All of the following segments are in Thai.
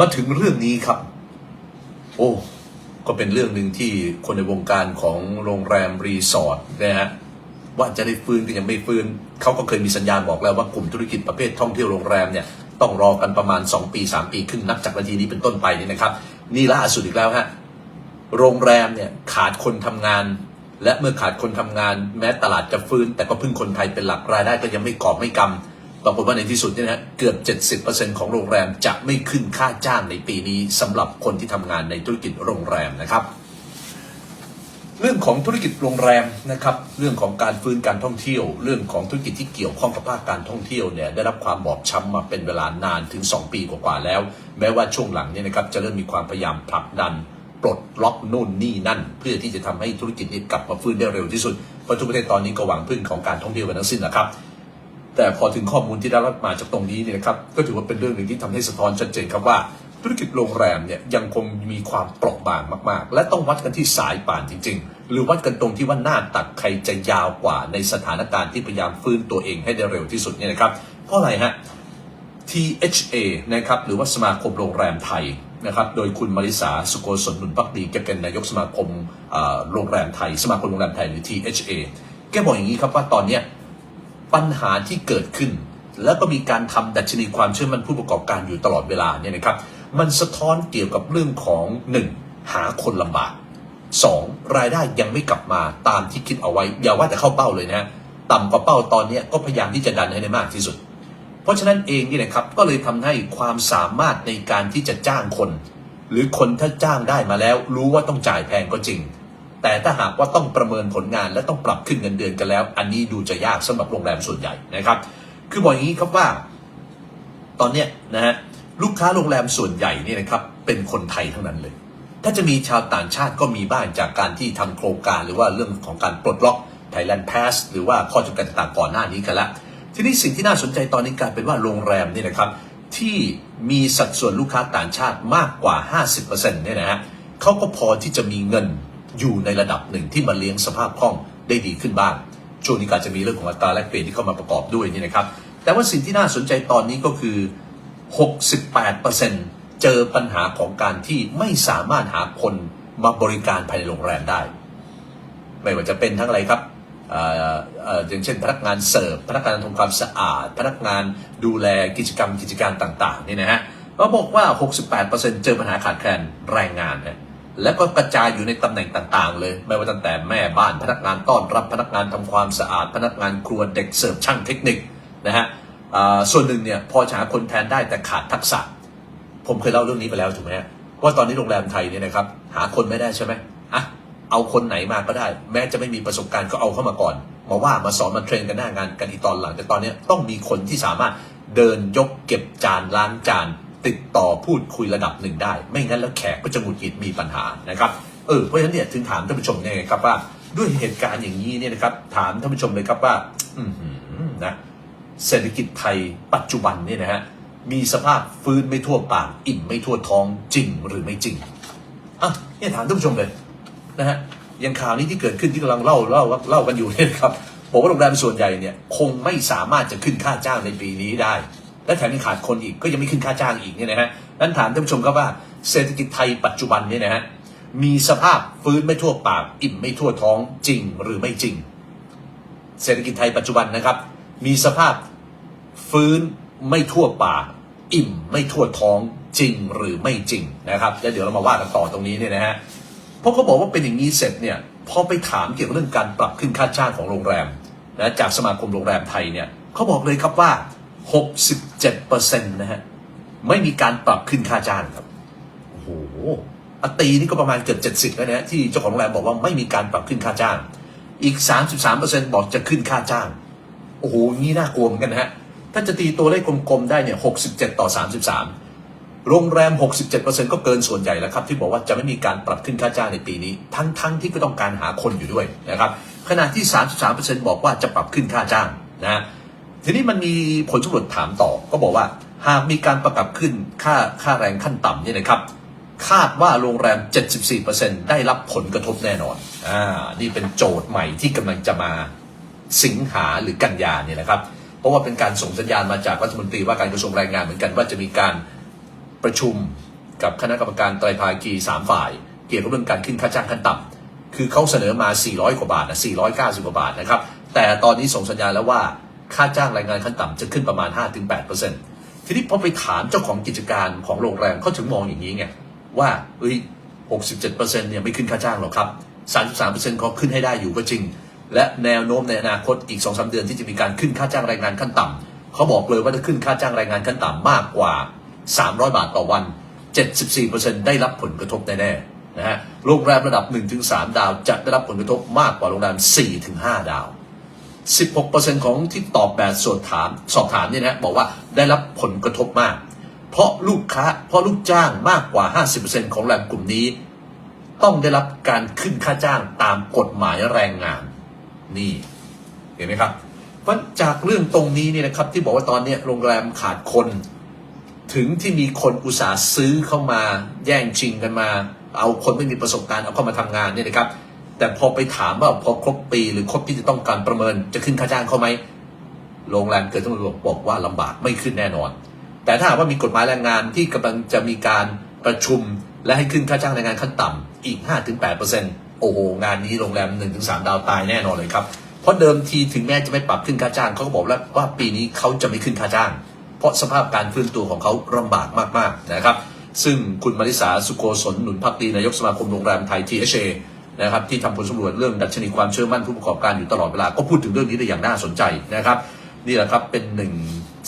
มาถึงเรื่องนี้ครับ โอ้ก็เป็นเรื่องหนึ่งที่คนในวงการของโรงแรมรีสอร์ทนะฮะว่าจะได้ฟื้นก็ยังไม่ฟื้นเขาก็เคยมีสัญญาณบอกแล้วว่ากลุ่มธุรกิจประเภทท่องเที่ยวโรงแรมเนี่ยต้องรอกันประมาณ 2 ปี 3 ปีครึ่งนับจากนาทีนี้เป็นต้นไปนี่นะครับ นี่ล่าสุดอีกแล้วฮะโรงแรมเนี่ยขาดคนทำงาน และเมื่อขาดคนทำงาน แม้ตลาดจะฟื้น แต่ก็พึ่งคนไทยเป็นหลักรายได้ก็ยังไม่กอบไม่กำ ปรากฏว่าในที่สุดเนี่ยนะเกือบ 70%ของโรงแรมจะไม่ขึ้นค่าจ้างในปีนี้สำหรับคนที่ทำงานในธุรกิจโรงแรมนะครับ เรื่องของธุรกิจโรงแรมนะครับ เรื่องของการฟื้นการท่องเที่ยว เรื่องของธุรกิจที่เกี่ยวข้องกับภาคการท่องเที่ยวเนี่ยได้รับความบอบช้ำมาเป็นเวลานานถึง 2 ปีกว่าๆแล้ว แม้ว่าช่วงหลังเนี่ยนะครับจะเริ่มมีความพยายามผลักดันปลดล็อกนู่นนี่นั่น เพื่อที่จะทำให้ธุรกิจนี้กลับมาฟื้นได้เร็วที่สุดเพราะทุกประเทศตอนนี้ก็หวังพึ่งของการท่องเที่ยวกันทั้งสิ้นนะครับ แต่พอถึงข้อมูลที่ได้รับมาจากตรงนี้เนี่ยนะครับก็ถือว่าเป็นเรื่องหนึ่งที่ทำให้สะท้อนชัดเจนครับว่าธุรกิจโรงแรมเนี่ยยังคงมีความเปราะบางมาก ๆ และต้องวัดกันที่สายป่านจริง ๆ หรือวัดกันตรงที่ว่าหน้าตักใครจะยาวกว่าในสถานการณ์ที่พยายามฟื้นตัวเองให้ได้เร็วที่สุดเนี่ยนะครับเพราะอะไรฮะ THA นะครับหรือว่าสมาคมโรงแรมไทยนะครับโดยคุณมาริสาสุโกศลนุนพักดีแกเป็นนายกสมาคมโรงแรมไทย สมาคมโรงแรมไทยหรือ THA แกบอกอย่างนี้ครับว่าตอนเนี้ย ปัญหาที่เกิดขึ้น แล้วก็มีการทำดัชนีความเชื่อมั่นผู้ประกอบการอยู่ตลอดเวลาเนี่ยนะครับ มันสะท้อนเกี่ยวกับเรื่องของ 1. หาคนลำบาก 2. รายได้ยังไม่กลับมาตามที่คิดเอาไว้ อย่าว่าแต่เข้าเป้าเลยนะฮะต่ำกว่าเป้าตอนนี้ก็พยายามที่จะดันให้ได้มากที่สุด เพราะฉะนั้นเองนี่นะครับก็เลยทำให้ความสามารถในการที่จะจ้างคน หรือคนถ้าจ้างได้มาแล้ว รู้ว่าต้องจ่ายแพงก็จริง แต่ถ้าหากว่าต้องประเมินผลงานและต้องปรับขึ้นเงินเดือนกันแล้ว อันนี้ดูจะยากสำหรับโรงแรมส่วนใหญ่นะครับ คือบอกอย่างนี้ครับว่า ตอนเนี้ยนะฮะลูกค้าโรงแรมส่วนใหญ่เนี่ยนะครับเป็นคนไทยทั้งนั้นเลย ถ้าจะมีชาวต่างชาติก็มีบ้างจากการที่ทำโครงการหรือว่าเรื่องของการปลดล็อก Thailand Pass หรือว่าข้อจำกัดต่างก่อนหน้านี้กันละทีนี้สิ่งที่น่าสนใจตอนนี้กลายเป็นว่าโรงแรมเนี่ยนะครับที่มีสัดส่วนลูกค้าต่างชาติมากกว่า 50%เนี่ยนะฮะเขาก็พอที่จะมีเงิน อยู่ในระดับหนึ่งที่มาเลี้ยงสภาพคล่องได้ดีขึ้นบ้างช่วงนี้ก็จะมีเรื่องของอัตราแลกเปลี่ยนที่เข้ามาประกอบด้วยนี่นะครับ แต่ว่าสิ่งที่น่าสนใจตอนนี้ก็คือ 68%เจอปัญหาของการที่ไม่สามารถหาคนมาบริการภายในโรงแรมได้ ไม่ว่าจะเป็นทั้งอะไรครับอย่างเช่นพนักงานเสิร์ฟพนักงานทำความสะอาด พนักงานดูแลกิจกรรมกิจการต่างๆนี่นะฮะก็บอกว่า 68%เจอปัญหาขาดแคลนแรงงานฮะ แล้วก็กระจายอยู่ในตำแหน่งต่างๆ เลย ไม่ว่าตั้งแต่แม่บ้านพนักงานต้อนรับพนักงานทำความสะอาด พนักงานครัวเด็กเสิร์ฟช่างเทคนิคนะฮะส่วนหนึ่งเนี่ยพอหาคนแทนได้แต่ขาดทักษะ ผมเคยเล่าเรื่องนี้ไปแล้วถูกไหมว่าตอนนี้โรงแรมไทยเนี่ยนะครับหาคนไม่ได้ใช่ไหมอะเอาคนไหนมาก็ได้ แม้จะไม่มีประสบการณ์ก็เอาเข้ามาก่อนมาว่ามาสอนมาเทรนกันหน้างานกันอีกตอนหลังแต่ตอนนี้ต้องมีคนที่สามารถเดินยกเก็บจานล้างจาน ติดต่อพูดคุยระดับหนึ่งได้ ไม่งั้นแล้วแขกก็จะหงุดหงิดมีปัญหานะครับเออเพราะฉะนั้นเนี่ยถึงถามท่านผู้ชมเนี่ยครับว่าด้วยเหตุการณ์อย่างนี้เนี่ยนะครับ ถามท่านผู้ชมเลยครับว่า อืนะเศรษฐกิจไทยปัจจุบันเนี่ยนะฮะมีสภาพฟื้นไม่ทั่วปากอิ่มไม่ทั่วท้องจริงหรือไม่จริงอะเนี่ยถามท่านผู้ชมเลยนะฮะอย่างข่าวนี้ที่เกิดขึ้นที่กำลังเล่าเล่าเล่ากันอยู่เนี่ยครับบอกว่าโรงแรมส่วนใหญ่เนี่ยคงไม่สามารถจะขึ้นค่าจ้างในปีนี้ได้ และแถมยังขาดคนอีกก็ยังไม่ขึ้นค่าจ้างอีกเนี่ยนะฮะนั้นถามท่านผู้ชมครับว่าเศรษฐกิจไทยปัจจุบันเนี่ยนะฮะมีสภาพฟื้นไม่ทั่วปาก อิ่มไม่ทั่วท้องจริงหรือไม่จริง เศรษฐกิจไทยปัจจุบันนะครับ มีสภาพฟื้นไม่ทั่วปาก อิ่มไม่ทั่วท้องจริงหรือไม่จริงนะครับแล้วเดี๋ยวเรามาว่ากันต่อตรงนี้เนี่ยนะฮะเพราะเขาบอกว่าเป็นอย่างนี้เสร็จเนี่ยพอไปถามเกี่ยวกับเรื่องการปรับขึ้นค่าจ้างของโรงแรมนะจากสมาคมโรงแรมไทยเนี่ยเขาบอกเลยครับว่า 67%นะฮะ ไม่มีการปรับขึ้นค่าจ้างครับ โอ้โหอะตีนี่ก็ประมาณเกือบ70แล้วนะฮะที่เจ้าของโรงแรมบอกว่าไม่มีการปรับขึ้นค่าจ้าง อีก 33%บอกจะขึ้นค่าจ้าง โอ้โหงี้น่ากลัวเหมือนกันนะฮะ ถ้าจะตีตัวเลขกลมๆได้เนี่ย67 ต่อ 33 โรงแรม 67%ก็เกินส่วนใหญ่แล้วครับ ที่บอกว่าจะไม่มีการปรับขึ้นค่าจ้างในปีนี้ ทั้งๆที่ก็ต้องการหาคนอยู่ด้วยนะครับ ขณะที่ 33%บอกว่าจะปรับขึ้นค่าจ้างนะ ทีนี้มันมีผลสำรวจถามต่อ ก็บอกว่า หากมีการประกาศขึ้นค่าค่าแรงขั้นต่ำเนี่ยนะครับคาดว่าโรงแรม 74%ได้รับผลกระทบแน่นอน อ่า นี่เป็นโจทย์ใหม่ที่กำลังจะมาสิงหาหรือกันยาเนี่ยนะครับ เพราะว่าเป็นการส่งสัญญาณมาจากรัฐมนตรีว่าการกระทรวงแรงงานเหมือนกันว่าจะมีการประชุมกับคณะกรรมการไตรภาคีสามฝ่าย เกี่ยวกับเรื่องการขึ้นค่าจ้างขั้นต่ำคือเขาเสนอมา 400 กว่าบาทนะ 490 กว่าบาทนะครับ แต่ตอนนี้ส่งสัญญาณแล้วว่า ค่าจ้างแรงงานขั้นต่ำจะขึ้นประมาณ 5-8%ทีนี้พอไปถามเจ้าของกิจการของโรงแรมเขาถึงมองอย่างนี้ไงว่าเอ้ย67%เนี่ยไม่ขึ้นค่าจ้างหรอกครับ33%เขาขึ้นให้ได้อยู่ก็จริง และแนวโน้มในอนาคตอีก 2-3 เดือนที่จะมีการขึ้นค่าจ้างแรงงานขั้นต่ำเขาบอกเลยว่าถ้าขึ้นค่าจ้างแรงงานขั้นต่ำมากกว่า 300 บาทต่อวัน 74%ได้รับผลกระทบแน่ๆนะฮะโรงแรมระดับ 1-3 ดาวจะได้รับผลกระทบมากกว่าโรงแรม 4-5 ดาว 16%ของที่ตอบแบบสอบถามสอบถามเนี่ยนะบอกว่าได้รับผลกระทบมาก เพราะลูกค้าเพราะลูกจ้างมากกว่า 50%ของแรงกลุ่มนี้ ต้องได้รับการขึ้นค่าจ้างตามกฎหมายแรงงาน นี่เห็นไหมครับเพราะจากเรื่องตรงนี้เนี่ยนะครับที่บอกว่าตอนนี้โรงแรมขาดคน ถึงที่มีคนอุตสาห์ซื้อเข้ามาแย่งชิงกันมา เอาคนไม่มีประสบการณ์เอาเข้ามาทำงานเนี่ยนะครับ แต่พอไปถามว่าพอครบปีหรือครบที่จะต้องการประเมินจะขึ้นค่าจ้างเขาไหมโรงแรมเกิดต้องบอกว่าลำบากไม่ขึ้นแน่นอน แต่ถ้าหากว่ามีกฎหมายแรงงานที่กำลังจะมีการประชุม และให้ขึ้นค่าจ้างแรงงานขั้นต่ำอีก 5-8%โอ้โหงานนี้โรงแรม 1-3 ดาวตายแน่นอนเลยครับเพราะเดิมทีถึงแม้จะไม่ปรับขึ้นค่าจ้างเขาก็บอกแล้วว่าปีนี้เขาจะไม่ขึ้นค่าจ้าง เพราะสภาพการฟื้นตัวของเขาลำบากมากๆนะครับ ซึ่งคุณมาริสาสุโกศลหนุนพักดีนายกสมาคมโรงแรมไทย THA นะครับที่ทำผลสำรวจเรื่องดัชนีความเชื่อมั่นผู้ประกอบการอยู่ตลอดเวลาก็พูดถึงเรื่องนี้ได้อย่างน่าสนใจนะครับนี่แหละครับเป็นหนึ่ง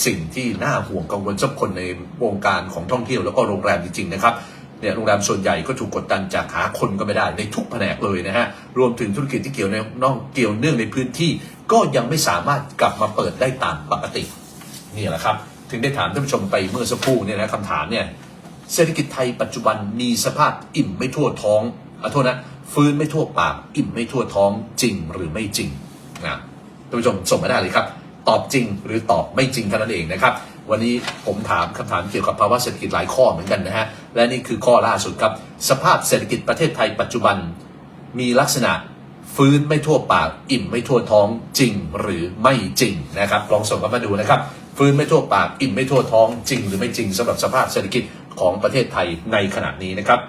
สิ่งที่น่าห่วงกังวลสำหรับคนในวงการของท่องเที่ยวแล้วก็โรงแรมจริงๆนะครับเนี่ยโรงแรมส่วนใหญ่ก็ถูกกดดันจากหาคนก็ไม่ได้ในทุกแผนกเลยนะฮะรวมถึงธุรกิจที่เกี่ยวในนอกเกี่ยวเนื่องในพื้นที่ก็ยังไม่สามารถกลับมาเปิดได้ตามปกตินี่แหละครับ ถึงได้ถามท่านผู้ชมไปเมื่อสักครู่เนี่ยนะคำถามเนี่ยเศรษฐกิจไทยปัจจุบันมีสภาพอิ่มไม่ทั่วท้องขอโทษนะ ฟื้นไม่ทั่วปาก อิ่มไม่ทั่วท้องจริงหรือไม่จริงนะท่านผู้ชมส่งมาได้เลยครับ ตอบจริงหรือตอบไม่จริงเท่านั้นเองนะครับ วันนี้ผมถามคำถามเกี่ยวกับภาวะเศรษฐกิจหลายข้อเหมือนกันนะฮะ และนี่คือข้อล่าสุดครับ สภาพเศรษฐกิจประเทศไทยปัจจุบัน มีลักษณะฟื้นไม่ทั่วปาก อิ่มไม่ทั่วท้องจริงหรือไม่จริงนะครับลองส่งกันมาดูนะครับ ฟื้นไม่ทั่วปาก อิ่มไม่ทั่วท้องจริงหรือไม่จริงสำหรับสภาพเศรษฐกิจของประเทศไทยในขณะนี้นะครับ